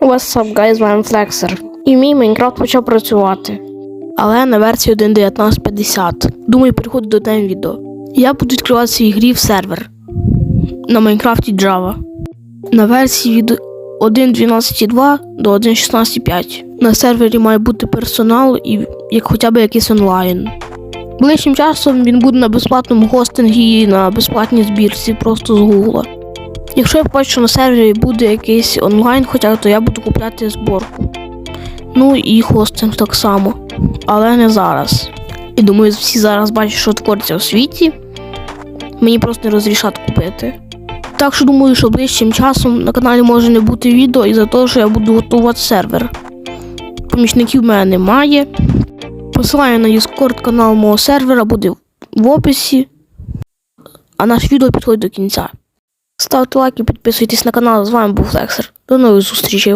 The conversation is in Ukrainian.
What's up, guys, вами Flexer. І мій Майнкрафт почав працювати. Але на версії 1.1950. Думаю, переходить до тем відео. Я буду відкривати свій грів сервер на Майнкрафті Java. На версії від 1.12.2 до 1.16.5. На сервері має бути персонал і як хоча б якийсь онлайн. Ближчим часом він буде на безплатному хостингі і на безплатній збірці просто з Гугла. Якщо я побачу, що на сервері буде якийсь онлайн, хоча то я буду купляти зборку. Ну і хостинг так само. Але не зараз. І думаю, всі зараз бачать, що твориться у світі. Мені просто не розрішать купити. Так що думаю, що ближчим часом на каналі може не бути відео із-за того, що я буду готувати сервер. Помічників в мене немає. Посилання на Discord канал мого сервера буде в описі. А наш відео підходить до кінця. Ставте лайк і підписуйтесь на канал. З вами був Лексер. До нових зустрічей.